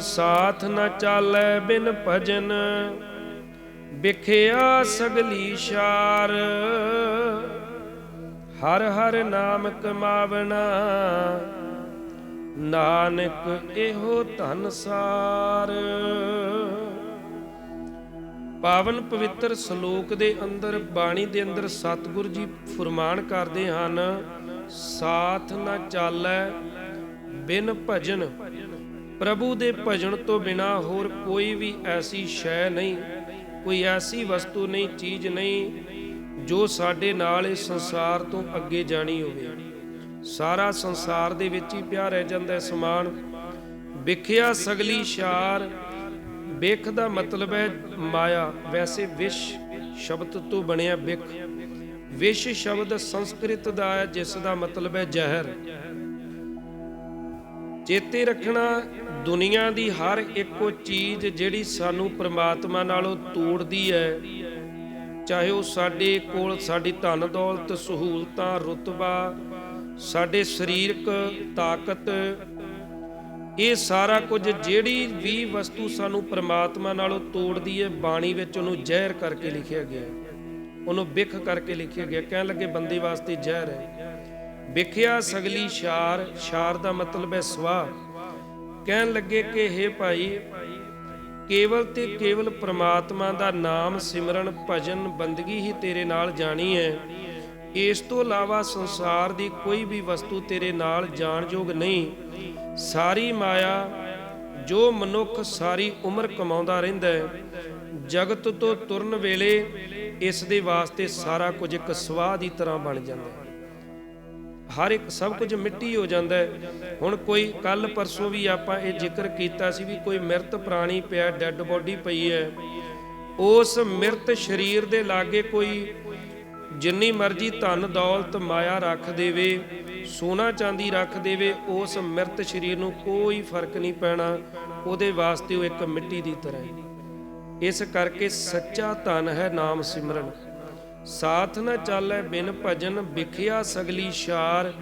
ਸਾਥ ਨ ਚਾਲੈ ਬਿਨ ਭਜਨ, ਵਿਖਿਆ ਸਗਲੀ ਸ਼ਾਰ। ਹਰ ਹਰ ਨਾਮ ਕਮਾਵਣਾ, ਨਾਨਕ ਇਹੋ ਧਨ ਸਾਰ। ਪਾਵਨ ਪਵਿੱਤਰ ਸ਼ਲੋਕ ਦੇ ਅੰਦਰ, ਬਾਣੀ ਦੇ ਅੰਦਰ ਸਤਿਗੁਰ ਜੀ ਫਰਮਾਨ ਕਰਦੇ ਹਨ, ਸਾਥ ਨਾ ਚਾਲੈ ਬਿਨ ਭਜਨ। ਪ੍ਰਭੂ ਦੇ ਭਜਨ ਤੋਂ ਬਿਨਾ ਹੋਰ ਕੋਈ ਵੀ ਐਸੀ ਸ਼ੈ ਨਹੀਂ, ਕੋਈ ਐਸੀ ਵਸਤੂ ਨਹੀਂ, ਚੀਜ਼ ਨਹੀਂ ਜੋ ਸਾਡੇ ਨਾਲ ਇਸ ਸੰਸਾਰ ਤੋਂ ਅੱਗੇ ਜਾਣੀ ਹੋਵੇ। ਸਾਰਾ ਸੰਸਾਰ ਦੇ ਵਿੱਚ ਹੀ ਪਿਆ ਰਹਿ ਜਾਂਦਾ ਹੈ ਸਮਾਨ। ਵਿਖਿਆ ਸਗਲੀ ਸ਼ਾਰ ਵਿਖ ਦਾ ਮਤਲਬ ਹੈ ਮਾਇਆ। ਵੈਸੇ ਵਿਸ਼ ਸ਼ਬਦ ਤੋਂ ਬਣਿਆ ਵਿਖ। ਵਿਸ਼ ਸ਼ਬਦ ਸੰਸਕ੍ਰਿਤ ਦਾ ਹੈ, ਜਿਸ ਦਾ ਮਤਲਬ ਹੈ ਜ਼ਹਿਰ। ਚੇਤੇ ਰੱਖਣਾ ਦੁਨੀਆ ਦੀ ਹਰ ਇੱਕੋ ਚੀਜ਼ ਜਿਹੜੀ ਸਾਨੂੰ ਪ੍ਰਮਾਤਮਾ ਨਾਲੋਂ ਤੋੜਦੀ ਹੈ। ਚਾਹੇ ਉਹ ਸਾਡੇ ਕੋਲ ਸਾਡੀ ਧਨ ਦੌਲਤ, ਸਹੂਲਤਾਂ, ਰੁਤਬਾ, ਸਾਡੇ ਸਰੀਰਕ ਤਾਕਤ, ਇਹ ਸਾਰਾ ਕੁਝ ਜਿਹੜੀ ਵੀ ਵਸਤੂ ਸਾਨੂੰ ਪ੍ਰਮਾਤਮਾ ਨਾਲੋਂ ਤੋੜਦੀ ਹੈ, ਬਾਣੀ ਵਿੱਚ ਉਹਨੂੰ ਜ਼ਹਿਰ ਕਰਕੇ ਲਿਖਿਆ ਗਿਆ ਹੈ। ਉਹਨੂੰ ਵਿਖ ਕਰਕੇ ਲਿਖਿਆ ਗਿਆ ਕਹਿਣ ਲੱਗੇ ਬੰਦੇ ਵਾਸਤੇ ਜ਼ਹਿਰ ਹੈ। ਵਿਖਿਆ ਸਗਲੀ ਸ਼ਾਰ ਸ਼ਾਰ ਦਾ ਮਤਲਬ ਹੈ ਸਵਾ ਕਹਿਣ ਲੱਗੇ ਕਿ हे ਭਾਈ, ਕੇਵਲ ਤੇ ਕੇਵਲ ਪ੍ਰਮਾਤਮਾ ਦਾ ਨਾਮ ਸਿਮਰਨ, ਭਜਨ, ਬੰਦਗੀ ਹੀ ਤੇਰੇ ਨਾਲ ਜਾਣੀ ਹੈ। ਇਸ ਤੋਂ ਇਲਾਵਾ ਸੰਸਾਰ ਦੀ ਕੋਈ ਵੀ ਵਸਤੂ ਤੇਰੇ ਨਾਲ ਜਾਣਯੋਗ ਨਹੀਂ। ਸਾਰੀ ਮਾਇਆ, ਜੋ ਮਨੁੱਖ ਸਾਰੀ ਉਮਰ ਕਮਾਉਂਦਾ ਰਹਿੰਦਾ ਹੈ, ਜਗਤ ਤੋਂ ਤੁਰਨ ਵੇਲੇ ਇਸ ਦੇ ਵਾਸਤੇ ਸਾਰਾ ਕੁਝ ਇੱਕ ਸਵਾਹ ਦੀ ਤਰ੍ਹਾਂ ਬਣ ਜਾਂਦਾ ਹੈ। ਹਰ ਇੱਕ ਸਭ ਕੁਝ ਮਿੱਟੀ ਹੋ ਜਾਂਦਾ ਹੈ। ਹੁਣ ਕੋਈ ਕੱਲ ਪਰਸੋਂ ਵੀ ਆਪਾਂ ਇਹ ਜ਼ਿਕਰ ਕੀਤਾ ਸੀ ਵੀ ਕੋਈ ਮਿਰਤ ਪ੍ਰਾਣੀ ਪਿਆ, ਡੈੱਡ ਬੋਡੀ ਪਈ ਹੈ। ਉਸ ਮਿਰਤ ਸਰੀਰ ਦੇ ਲਾਗੇ ਕੋਈ ਜਿੰਨੀ ਮਰਜ਼ੀ ਧਨ, ਦੌਲਤ, ਮਾਇਆ ਰੱਖ ਦੇਵੇ, ਸੋਨਾ ਚਾਂਦੀ ਰੱਖ ਦੇਵੇ, ਉਸ ਮਿਰਤ ਸਰੀਰ ਨੂੰ ਕੋਈ ਫ਼ਰਕ ਨਹੀਂ ਪੈਣਾ। ਉਹਦੇ ਵਾਸਤੇ ਉਹ ਇੱਕ ਮਿੱਟੀ ਦੀ ਤਰ੍ਹਾਂ ਹੈ। ਇਸ ਕਰਕੇ ਸੱਚਾ ਧਨ ਹੈ ਨਾਮ ਸਿਮਰਨ। ਸਾਥ ਨ ਚਾਲੈ ਬਿਨ ਭਜਨ ਵਿਖਿਆ ਸਗਲੀ ਸ਼ਾਰ।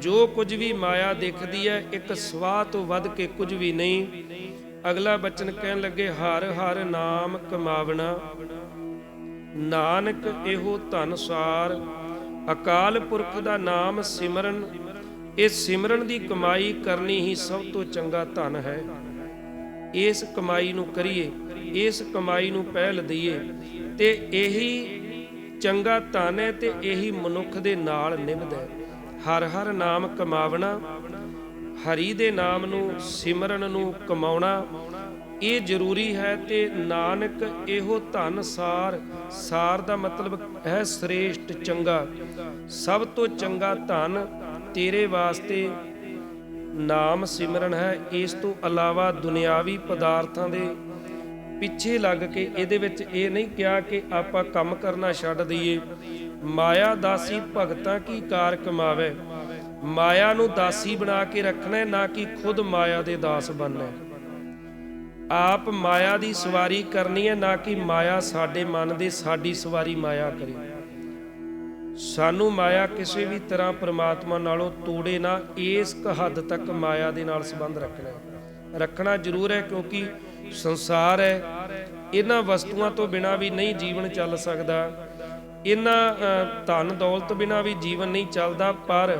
ਜੋ ਕੁਝ ਵੀ ਮਾਇਆ ਦੇਖਦੀ ਹੈ ਇੱਕ ਸਵਾਹ ਤੋਂ ਵੱਧ ਕੇ ਕੁਝ ਵੀ ਨਹੀਂ। ਅਗਲਾ ਬਚਨ ਕਹਿਣ ਲੱਗੇ, ਹਰ ਹਰ ਨਾਮ ਕਮਾਵਣਾ। ਨਾਨਕ ਇਹੋ ਧਨ ਸਾਰ। ਅਕਾਲ ਪੁਰਖ ਦਾ ਨਾਮ ਸਿਮਰਨ। ਇਹ ਸਿਮਰਨ ਦੀ ਕਮਾਈ ਕਰਨੀ ਹੀ ਸਭ ਤੋਂ ਚੰਗਾ ਧਨ ਹੈ। ਇਸ ਕਮਾਈ ਨੂੰ ਕਰੀਏ, ਇਸ ਕਮਾਈ ਨੂੰ ਪਹਿਲ ਦਈਏ ਤੇ ਇਹੀ ਚੰਗਾ ਧਨ ਹੈ ਤੇ ਇਹੀ ਮਨੁੱਖ ਦੇ ਨਾਲ ਨਿਭਦਾ ਹੈ। ਹਰ ਹਰ ਨਾਮ ਕਮਾਵਣਾ, ਹਰੀ ਦੇ ਨਾਮ ਨੂੰ ਸਿਮਰਨ ਨੂੰ ਕਮਾਉਣਾ, ਇਹ ਜ਼ਰੂਰੀ ਹੈ ਤੇ ਨਾਨਕ ਇਹੋ ਧਨ ਸਾਰ ਸਾਰ ਦਾ ਮਤਲਬ ਹੈ ਸ੍ਰੇਸ਼ਟ ਚੰਗਾ। ਸਭ ਤੋਂ ਚੰਗਾ ਧਨ ਤੇਰੇ ਵਾਸਤੇ ਨਾਮ ਸਿਮਰਨ ਹੈ, ਇਸ ਤੋਂ ਇਲਾਵਾ ਦੁਨਿਆਵੀ ਪਦਾਰਥਾਂ ਦੇ ਪਿੱਛੇ ਲੱਗ ਕੇ ਇਹਦੇ ਵਿੱਚ ਇਹ ਨਹੀਂ ਕਿਹਾ ਕਿ ਆਪਾਂ ਕੰਮ ਕਰਨਾ ਛੱਡ ਦਈਏ। ਮਾਇਆ ਦਾਸੀ ਭਗਤਾਂ ਕੀ ਕਾਰ ਕਮਾਵੇ? ਮਾਇਆ ਨੂੰ ਦਾਸੀ ਬਣਾ ਕੇ ਰੱਖਣਾ ਹੈ, ਨਾ ਕਿ ਖੁਦ ਮਾਇਆ ਦੇ ਦਾਸ ਬਣਨਾ ਆਪ ਮਾਇਆ ਦੀ ਸਵਾਰੀ ਕਰਨੀ ਹੈ ਨਾ ਕਿ ਮਾਇਆ ਸਾਡੇ ਮਨ ਦੇ ਸਾਡੀ ਸਵਾਰੀ ਮਾਇਆ ਕਰੇ। ਸਾਨੂੰ ਮਾਇਆ ਕਿਸੇ ਵੀ ਤਰ੍ਹਾਂ ਪ੍ਰਮਾਤਮਾ ਨਾਲੋਂ ਤੋੜੇ ਨਾ ਇਸ ਕ ਹੱਦ ਤੱਕ ਮਾਇਆ ਦੇ ਨਾਲ ਸੰਬੰਧ ਰੱਖਣਾ ਰੱਖਣਾ ਜ਼ਰੂਰ ਹੈ ਕਿਉਂਕਿ ਸੰਸਾਰ ਹੈ, ਇਹਨਾਂ ਵਸਤੂਆਂ ਤੋਂ ਬਿਨਾ ਵੀ ਨਹੀਂ ਜੀਵਨ ਚੱਲ ਸਕਦਾ। ਇਹਨਾਂ ਧਨ ਦੌਲਤ ਬਿਨਾ ਵੀ ਜੀਵਨ ਨਹੀਂ ਚੱਲਦਾ, ਪਰ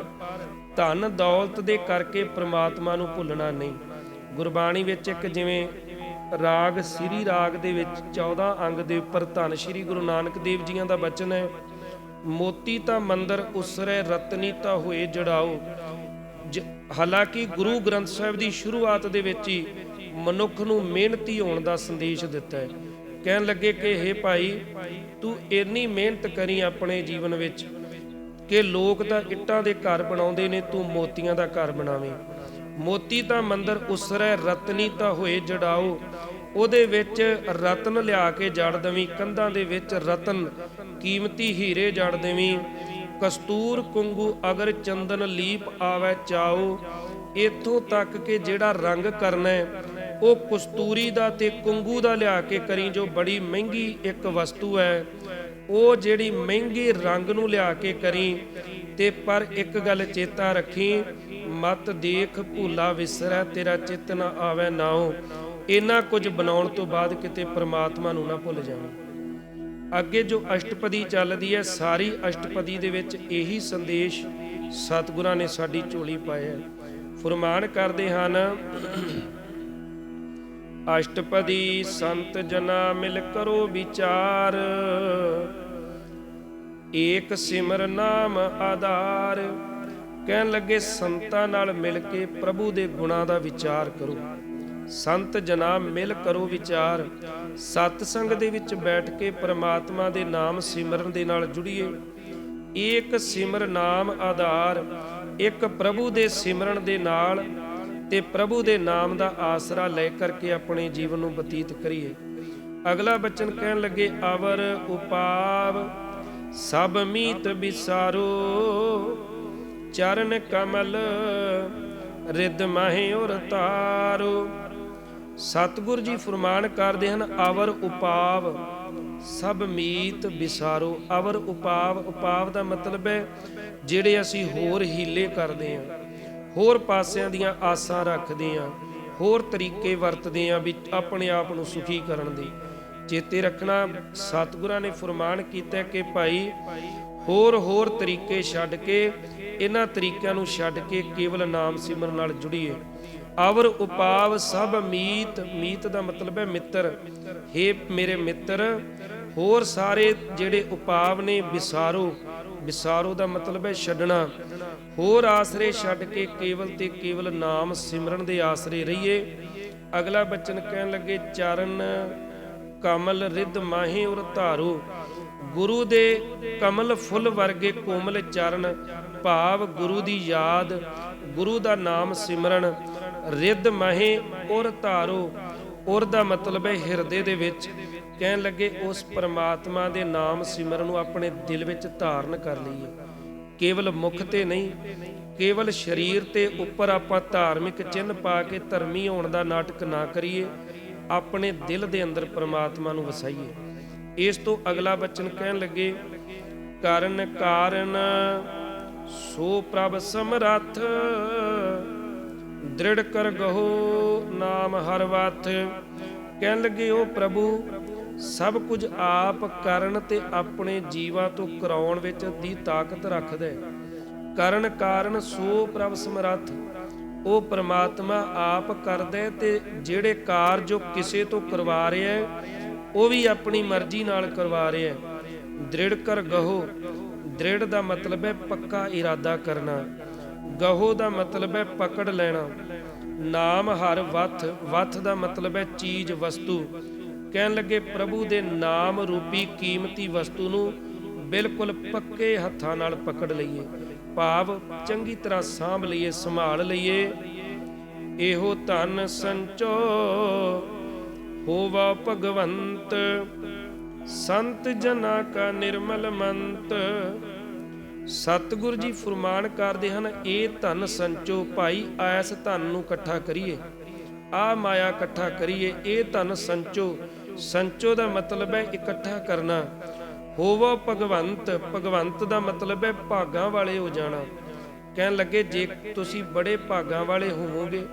ਧਨ ਦੌਲਤ ਦੇ ਕਰਕੇ ਪ੍ਰਮਾਤਮਾ ਨੂੰ ਭੁੱਲਣਾ ਨਹੀਂ। ਗੁਰਬਾਣੀ ਵਿੱਚ ਇੱਕ ਜਿਵੇਂ ਰਾਗ, ਸ੍ਰੀ ਰਾਗ ਦੇ ਵਿੱਚ 14 ਅੰਗ ਦੇ ਉੱਪਰ ਧੰਨ ਸ੍ਰੀ ਗੁਰੂ ਨਾਨਕ ਦੇਵ ਜੀਆਂ ਦਾ ਬਚਨ ਹੈ, ਮੋਤੀ ਤਾਂ ਮੰਦਰ ਉਸਰੇ, ਰਤਨੀ ਤਾਂ ਹੋਏ ਜੜਾਓ। ਹਾਲਾਂਕਿ ਗੁਰੂ ਗ੍ਰੰਥ ਸਾਹਿਬ ਦੀ ਸ਼ੁਰੂਆਤ ਦੇ ਵਿੱਚ ਹੀ ਮਨੁੱਖ ਨੂੰ ਮਿਹਨਤੀ ਹੋਣ ਦਾ ਸੰਦੇਸ਼ ਦਿੱਤਾ ਹੈ। ਕਹਿਣ ਲੱਗੇ ਕਿ हे ਭਾਈ, ਤੂੰ ਇੰਨੀ ਮਿਹਨਤ ਕਰੀ ਆਪਣੇ ਜੀਵਨ ਵਿੱਚ ਕਿ ਲੋਕ ਤਾਂ ਇੱਟਾਂ ਦੇ ਘਰ ਬਣਾਉਂਦੇ ਨੇ, ਤੂੰ ਮੋਤੀਆਂ ਦਾ ਘਰ ਬਣਾਵੇਂ। ਮੋਤੀ ਤਾਂ ਮੰਦਰ ਉਸਰੈ, ਰਤਨੀ ਤਾਂ ਹੋਏ ਜੜਾਓ। ਉਹਦੇ ਵਿੱਚ ਰਤਨ ਲਿਆ ਕੇ ਜੜ ਦੇਵੀਂ, ਕੰਧਾਂ ਦੇ ਵਿੱਚ ਰਤਨ, ਕੀਮਤੀ ਹੀਰੇ ਜੜ ਦੇਵੀਂ। ਕਸਤੂਰ ਕੁੰਗੂ ਅਗਰ ਚੰਦਨ ਲੀਪ ਆਵੇ ਚਾਓ। ਇਥੋਂ ਤੱਕ ਕਿ ਜਿਹੜਾ ਰੰਗ ਕਰਨਾ ਉਹ ਕਸਤੂਰੀ ਦਾ ਤੇ ਕੁੰਗੂ ਦਾ ਲਿਆ ਕੇ ਕਰੀ, ਜੋ ਬੜੀ ਮਹਿੰਗੀ ਇੱਕ ਵਸਤੂ ਹੈ। ਉਹ ਜਿਹੜੀ ਮਹਿੰਗੇ ਰੰਗ ਨੂੰ ਲਿਆ ਕੇ ਕਰੀ ਤੇ ਪਰ ਇੱਕ ਗੱਲ ਚੇਤਾ ਰੱਖੀ, ਮਤ ਦੇਖ ਭੂਲਾ ਵਿਸਰੈ, ਤੇਰਾ ਚਿੱਤ ਨਾ ਆਵੇ ਨਾਉ। ਇਹਨਾਂ ਕੁਝ ਬਣਾਉਣ ਤੋਂ ਬਾਅਦ ਕਿਤੇ ਪ੍ਰਮਾਤਮਾ ਨੂੰ ਨਾ ਭੁੱਲ ਜਾਵੇਂ। ਅੱਗੇ ਜੋ ਅਸ਼ਟਪਦੀ ਚੱਲਦੀ ਹੈ, ਸਾਰੀ ਅਸ਼ਟਪਦੀ ਦੇ ਵਿੱਚ ਇਹੀ ਸੰਦੇਸ਼ ਸਤਿਗੁਰਾਂ ਨੇ ਸਾਡੀ ਝੋਲੀ ਪਾਇਆ ਹੈ। ਫਰਮਾਨ ਕਰਦੇ ਹਨ ਅਸ਼ਟਪਦੀ ਸੰਤ ਜਨਾ ਮਿਲ ਕਰੋ ਵਿਚਾਰ। ਏਕ ਸਿਮਰ ਨਾਮ ਆਧਾਰ। ਕਹਿਣ ਲੱਗੇ ਸੰਤਾਂ ਨਾਲ ਮਿਲ ਕੇ ਪ੍ਰਭੂ ਦੇ ਗੁਣਾਂ ਦਾ ਵਿਚਾਰ ਕਰੋ। ਸੰਤ ਜਨਾ ਮਿਲ ਕਰੋ ਵਿਚਾਰ। ਸਤ ਸੰਗ ਦੇ ਵਿੱਚ ਬੈਠ ਕੇ ਪ੍ਰਮਾਤਮਾ ਦੇ ਨਾਮ ਸਿਮਰਨ ਦੇ ਨਾਲ ਜੁੜੀਏ। ਏਕ ਸਿਮਰ ਨਾਮ ਆਧਾਰ। ਇੱਕ ਪ੍ਰਭੂ ਦੇ ਸਿਮਰਨ ਦੇ ਨਾਲ ਤੇ ਪ੍ਰਭੂ ਦੇ ਨਾਮ ਦਾ ਆਸਰਾ ਲੈ ਕਰਕੇ ਆਪਣੇ ਜੀਵਨ ਨੂੰ ਬਤੀਤ ਕਰੀਏ। ਅਗਲਾ ਬਚਨ ਕਹਿਣ ਲੱਗੇ, ਅਵਰ ਉਪਾਵ, ਸਭ ਮੀਤ ਵਿਸਾਰੋ, ਚਰਨ ਕਮਲ ਰਿੱਧ ਮਹਿ ਔਰ ਤਾਰੋ। ਸਤਿਗੁਰ ਜੀ ਫਰਮਾਨ ਕਰਦੇ ਹਨ, ਅਵਰ ਉਪਾਵ, ਸਭ ਮੀਤ ਵਿਸਾਰੋ। ਅਵਰ ਉਪਾਵ ਉਪਾਵ ਦਾ ਮਤਲਬ ਹੈ, ਜਿਹੜੇ ਅਸੀਂ ਹੋਰ ਹੀਲੇ ਕਰਦੇ ਹਾਂ। ਹੋਰ ਪਾਸਿਆਂ ਦੀਆਂ ਆਸਾਂ ਰੱਖਦੇ ਹਾਂ ਹੋਰ ਤਰੀਕੇ ਵਰਤਦੇ ਹਾਂ ਵੀ ਆਪਣੇ ਆਪ ਨੂੰ ਸੁਖੀ ਕਰਨ ਦੇ। ਚੇਤੇ ਰੱਖਣਾ, ਸਤਿਗੁਰਾਂ ਨੇ ਫਰਮਾਨ ਕੀਤਾ ਕਿ ਭਾਈ, ਹੋਰ ਹੋਰ ਤਰੀਕੇ ਛੱਡ ਕੇ, ਇਹਨਾਂ ਤਰੀਕਿਆਂ ਨੂੰ ਛੱਡ ਕੇ ਕੇਵਲ ਨਾਮ ਸਿਮਰਨ ਨਾਲ ਜੁੜੀਏ। ਅਵਰ ਉਪਾਵ ਸਭ ਮੀਤ ਮੀਤ ਦਾ ਮਤਲਬ ਹੈ ਮਿੱਤਰ। हे ਮੇਰੇ ਮਿੱਤਰ, ਹੋਰ ਸਾਰੇ ਜਿਹੜੇ ਉਪਾਵ ਨੇ ਵਿਸਾਰੋ ਵਿਸਾਰੋ ਦਾ ਮਤਲਬ ਹੈ ਛੱਡਣਾ। ਹੋਰ ਆਸਰੇ ਛੱਡ ਕੇ ਕੇਵਲ ਤੇ ਕੇਵਲ ਨਾਮ ਸਿਮਰਨ ਦੇ ਆਸਰੇ ਰਹੀਏ। ਅਗਲਾ ਬਚਨ ਕਹਿਣ ਲੱਗੇ, ਚਰਨ ਕਮਲ ਰਿੱਧ ਮਾਹੇ ਉਰ ਧਾਰੋ। ਗੁਰੂ ਦੇ ਕਮਲ ਫੁੱਲ ਵਰਗੇ ਕੋਮਲ ਚਰਨ। ਭਾਵ ਗੁਰੂ ਦੀ ਯਾਦ, ਗੁਰੂ ਦਾ ਨਾਮ ਸਿਮਰਨ। ਰਿੱਧ ਮਹੇ ਉਰ ਧਾਰੋ। ਉਰ ਦਾ ਮਤਲਬ ਹੈ ਹਿਰਦੇ ਦੇ ਵਿੱਚ। ਕਹਿਣ ਲੱਗੇ, ਉਸ ਪਰਮਾਤਮਾ ਦੇ ਨਾਮ ਸਿਮਰਨ ਨੂੰ ਆਪਣੇ ਦਿਲ ਵਿੱਚ ਧਾਰਨ ਕਰ ਲਈਏ। ਕੇਵਲ ਮੁਖ ਤੇ ਨਹੀਂ, ਕੇਵਲ ਸਰੀਰ ਤੇ ਉੱਪਰ ਆਪਾਂ ਧਾਰਮਿਕ ਚਿੰਨ੍ਹ ਪਾ ਕੇ ਧਰਮੀ ਹੋਣ ਦਾ ਨਾਟਕ ਨਾ ਕਰੀਏ, ਆਪਣੇ ਦਿਲ ਦੇ ਅੰਦਰ ਪਰਮਾਤਮਾ ਨੂੰ ਵਸਾਈਏ। ਇਸ ਤੋਂ ਅਗਲਾ ਬਚਨ ਕਹਿਣ ਲੱਗੇ, ਕਾਰਨ ਕਾਰਨ, ਸੋ ਪ੍ਰਭ ਸਮਰੱਥ, ਦ੍ਰਿੜ ਕਰ ਗਹੋ ਨਾਮ ਹਰ ਵਾਥ ਕਹਿਣ ਲੱਗੇ ਉਹ ਪ੍ਰਭੂ ਸਭ ਕੁਝ ਆਪ ਕਰਨ ਤੇ ਆਪਣੇ ਜੀਵਾਂ ਤੋਂ ਕਰਾਉਣ ਵਿੱਚ ਦੀ ਤਾਕਤ ਰੱਖਦਾ ਹੈ। ਕਰਨ ਕਾਰਨ ਸੋ ਪ੍ਰਭ ਸਮਰੱਥ। ਉਹ ਪ੍ਰਮਾਤਮਾ ਆਪ ਕਰਦਾ ਤੇ ਜਿਹੜੇ ਕਾਰਜ ਉਹ ਕਿਸੇ ਤੋਂ ਕਰਵਾ ਰਿਹਾ ਹੈ, ਉਹ ਵੀ ਆਪਣੀ ਮਰਜ਼ੀ ਨਾਲ ਕਰਵਾ ਰਿਹਾ ਹੈ। ਦ੍ਰਿੜ ਕਰ ਗਹੋ। ਦ੍ਰਿੜ ਦਾ ਮਤਲਬ ਹੈ ਪੱਕਾ ਇਰਾਦਾ ਕਰਨਾ। ਗਹੋ ਦਾ ਮਤਲਬ ਹੈ ਪਕੜ ਲੈਣਾ। ਨਾਮ ਹਰ ਵਥ। ਵਥ ਦਾ ਮਤਲਬ ਹੈ ਚੀਜ਼, ਵਸਤੂ। ਕਹਿਣ ਲੱਗੇ, ਪ੍ਰਭੂ ਦੇ ਨਾਮ ਰੂਪੀ ਕੀਮਤੀ ਵਸਤੂ ਨੂੰ ਬਿਲਕੁਲ ਪੱਕੇ ਹੱਥਾਂ ਨਾਲ ਪਕੜ ਲਈਏ। ਭਾਵ ਚੰਗੀ ਤਰ੍ਹਾਂ ਸਾਂਭ ਲਈਏ, ਸੰਭਾਲ ਲਈਏ। ਇਹੋ ਧਨ ਸੰਚੋ ਹੋਵਾ ਭਗਵੰਤ। ਸੰਤ ਜਨਾ ਕਾ ਨਿਰਮਲ ਮੰਤ। ਸਤਿਗੁਰ ਜੀ ਫਰਮਾਨ ਕਰਦੇ ਹਨ, ਇਹ ਧਨ ਸੰਚੋ, ਭਾਈ ਐਸ ਧਨ ਨੂੰ ਇਕੱਠਾ ਕਰੀਏ। ਆ ਮਾਇਆ ਇਕੱਠਾ ਕਰੀਏ। ਇਹ ਧਨ ਸੰਚੋ ਸੰਚੋ ਦਾ ਮਤਲਬ ਹੈ ਇਕੱਠਾ ਕਰਨਾ। ਹੋਵੋ ਭਗਵੰਤ ਭਗਵੰਤ ਦਾ ਮਤਲਬ ਹੈ ਭਾਗਾਂ ਵਾਲੇ ਹੋ ਜਾਣਾ। ਕਹਿਣ ਲੱਗੇ, ਜੇ ਤੁਸੀਂ ਬੜੇ ਭਾਗਾਂ ਵਾਲੇ ਹੋਵੋਗੇ,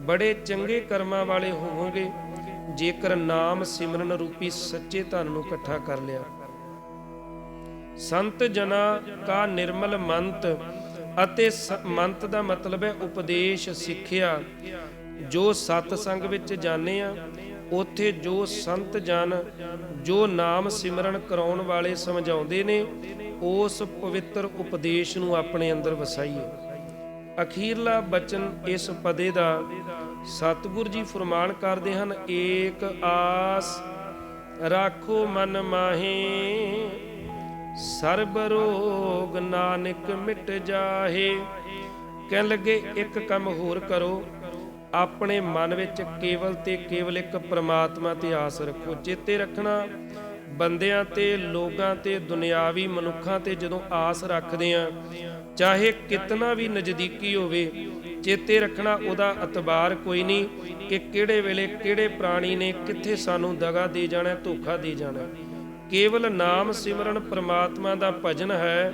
ਬੜੇ ਚੰਗੇ ਕਰਮਾਂ ਵਾਲੇ ਹੋਵੋਗੇ, ਜੇਕਰ ਨਾਮ ਸਿਮਰਨ ਰੂਪੀ ਸੱਚੇ ਧਨ ਨੂੰ ਇਕੱਠਾ ਕਰ ਲਿਆ। ਸੰਤ ਜਨਾ ਕਾ ਨਿਰਮਲ ਮੰਤ ਅਤੇ ਮੰਤ ਦਾ ਮਤਲਬ ਹੈ ਉਪਦੇਸ਼ ਸਿੱਖਿਆ। ਜੋ ਸਤ ਸੰਗ ਵਿੱਚ ਜਾਣੇ ਆ ਉਥੇ ਜੋ ਸੰਤ ਜਨ, ਜੋ ਨਾਮ ਸਿਮਰਨ ਕਰਾਉਣ ਵਾਲੇ ਸਮਝਾਉਂਦੇ ਨੇ, ਉਸ ਪਵਿੱਤਰ ਉਪਦੇਸ਼ ਨੂੰ ਆਪਣੇ ਅੰਦਰ ਵਸਾਈਏ। ਅਖੀਰਲਾ ਬਚਨ ਇਸ ਪਦੇ ਦਾ, ਸਤਿਗੁਰ ਜੀ ਫਰਮਾਨ ਕਰਦੇ ਹਨ, ਏਕ ਆਸ ਰਾਖੋ ਮਨ ਮਾਹੇ, ਸਰਬ ਰੋਗ ਨਾਨਕ ਮਿਟ ਜਾਹੇ, ਕਹਿਣ ਲੱਗੇ, ਇੱਕ ਕੰਮ ਹੋਰ ਕਰੋ। ਆਪਣੇ ਮਨ ਵਿੱਚ ਕੇਵਲ ਤੇ ਕੇਵਲ ਇੱਕ ਪ੍ਰਮਾਤਮਾ ਤੇ ਆਸ ਰੱਖੋ, ਚੇਤੇ ਰੱਖਣਾ। ਬੰਦਿਆਂ ਤੇ, ਲੋਕਾਂ ਤੇ, ਦੁਨਿਆਵੀ ਮਨੁੱਖਾਂ ਤੇ ਜਦੋਂ ਆਸ ਰੱਖਦੇ ਆ ਚਾਹੇ ਕਿਤਨਾ ਵੀ ਨਜ਼ਦੀਕੀ ਹੋਵੇ, ਚੇਤੇ ਰੱਖਣਾ ਉਹਦਾ ਅਤਬਾਰ ਕੋਈ ਨਹੀਂ ਕਿ ਕਿਹੜੇ ਵੇਲੇ ਕਿਹੜੇ ਪ੍ਰਾਣੀ ਨੇ ਕਿੱਥੇ ਸਾਨੂੰ ਦਗਾ ਦੇ ਜਾਣਾ, ਧੋਖਾ ਦੇ ਜਾਣਾ। ਕੇਵਲ ਨਾਮ ਸਿਮਰਨ ਪ੍ਰਮਾਤਮਾ ਦਾ ਭਜਨ ਹੈ,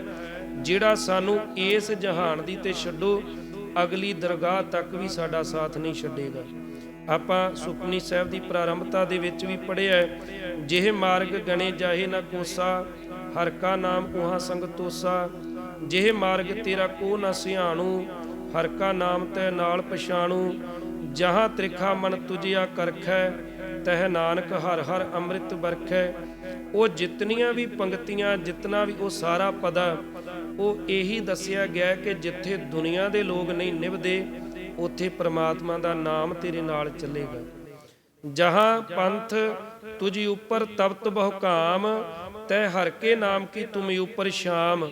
ਜਿਹੜਾ ਸਾਨੂੰ ਇਸ ਜਹਾਨ ਦੀ ਤੇ ਛੱਡੋ ਅਗਲੀ ਦਰਗਾਹ ਤੱਕ ਵੀ ਸਾਡਾ ਸਾਥ ਨਹੀਂ ਛੱਡੇਗਾ। ਆਪਾਂ ਸੁਖਨੀ ਸਾਹਿਬ ਦੀ ਪ੍ਰਾਰੰਭਤਾ ਦੇ ਵਿੱਚ ਵੀ ਪੜ੍ਹਿਆ ਹੈ, ਜਿਹ ਮਾਰਗ ਗਣੇ ਜਾਹੇ ਨਾ ਕੋਸਾ ਹਰ ਕਾ ਨਾਮ ਉਹਾ ਸੰਗ ਤੋਸਾ। ਜਿਹ ਮਾਰਗ ਤੇਰਾ ਕੋ ਨਾ ਸਿਆਣੂ ਹਰ ਕਾ ਨਾਮ ਤੈ ਨਾਲ ਪਛਾਣੂ। ਜਹਾਂ ਤ੍ਰਿਖਾ ਮਨ ਤੁਜਿਆ ਕਰਖੈ ਤਹਿ ਨਾਨਕ ਹਰ ਹਰ ਅੰਮ੍ਰਿਤ ਵਰਖੈ। ਉਹ ਜਿਤਨੀਆਂ ਵੀ ਪੰਕਤੀਆਂ ਜਿਤਨਾ ਵੀ ਉਹ ਸਾਰਾ ਪਦਾ ਉਹ ਇਹੀ ਦੱਸਿਆ ਗਿਆ ਕਿ ਜਿੱਥੇ ਦੁਨੀਆ ਦੇ ਲੋਕ ਨਹੀਂ ਨਿਭਦੇ, ਉੱਥੇ ਪ੍ਰਮਾਤਮਾ ਦਾ ਨਾਮ ਤੇਰੇ ਨਾਲ ਚੱਲੇਗਾ। ਜਹਾਂ ਪੰਥ ਤੁਜੀ ਉੱਪਰ ਤਪਤ ਬਹੁ ਕਾਮ, ਤੈ ਹਰ ਕੇ ਨਾਮ ਕੀ ਤੁਮ ਉੱਪਰ ਸ਼ਾਮ।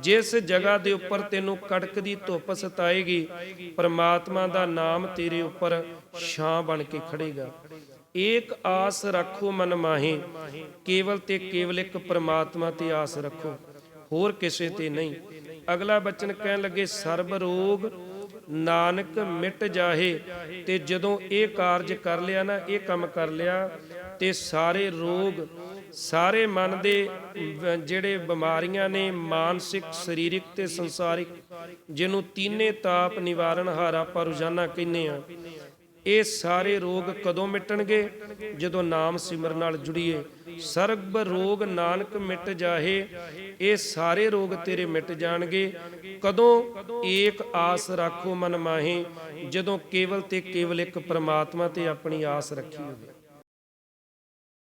ਜਿਸ ਜਗ੍ਹਾ ਦੇ ਉੱਪਰ ਤੈਨੂੰ ਕੜਕਦੀ ਧੁੱਪ ਸਤਾਏਗੀ, ਪ੍ਰਮਾਤਮਾ ਦਾ ਨਾਮ ਤੇਰੇ ਉੱਪਰ ਛਾਂ ਬਣ ਕੇ ਖੜੇਗਾ। ਏਕ ਆਸ ਰੱਖੋ ਮਨ ਮਾਹੀ, ਕੇਵਲ ਤੇ ਕੇਵਲ ਇੱਕ ਪ੍ਰਮਾਤਮਾ ਤੇ ਆਸ ਰੱਖੋ। ਹੋਰ ਕਿਸੇ ਤੇ ਨਹੀਂ। ਅਗਲਾ ਬਚਨ ਕਹਿਣ ਲੱਗੇ ਸਰਬ ਰੋਗ ਨਾਨਕ ਮਿਟ ਜਾਹੇ। ਤੇ ਜਦੋਂ ਇਹ ਕਾਰਜ ਕਰ ਲਿਆ ਨਾ, ਇਹ ਕੰਮ ਕਰ ਲਿਆ, ਤੇ ਸਾਰੇ ਰੋਗ, ਸਾਰੇ ਮਨ ਦੇ ਜਿਹੜੇ ਬਿਮਾਰੀਆਂ ਨੇ, ਮਾਨਸਿਕ, ਸਰੀਰਿਕ ਤੇ ਸੰਸਾਰਿਕ, ਜਿਹਨੂੰ ਤੀਨੇ ਤਾਪ ਨਿਵਾਰਨ ਹਾਰ ਆਪਾਂ ਰੋਜ਼ਾਨਾ ਕਹਿੰਦੇ ਆ ਇਹ ਸਾਰੇ ਰੋਗ ਕਦੋਂ ਮਿਟਣਗੇ? ਜਦੋਂ ਨਾਮ ਸਿਮਰਨ ਨਾਲ ਜੁੜੀਏ। ਸਰਬ ਰੋਗ ਨਾਨਕ ਮਿਟ ਜਾਹੇ, ਇਹ ਸਾਰੇ ਰੋਗ ਤੇਰੇ ਮਿਟ ਜਾਣਗੇ। ਕਦੋਂ ਏਕ ਆਸ ਰੱਖੋ ਮਨ ਮਾਹੇ, ਜਦੋਂ ਕੇਵਲ ਤੇ ਕੇਵਲ ਇੱਕ ਪ੍ਰਮਾਤਮਾ ਤੇ ਆਪਣੀ ਆਸ ਰੱਖੀ ਹੋਵੇ।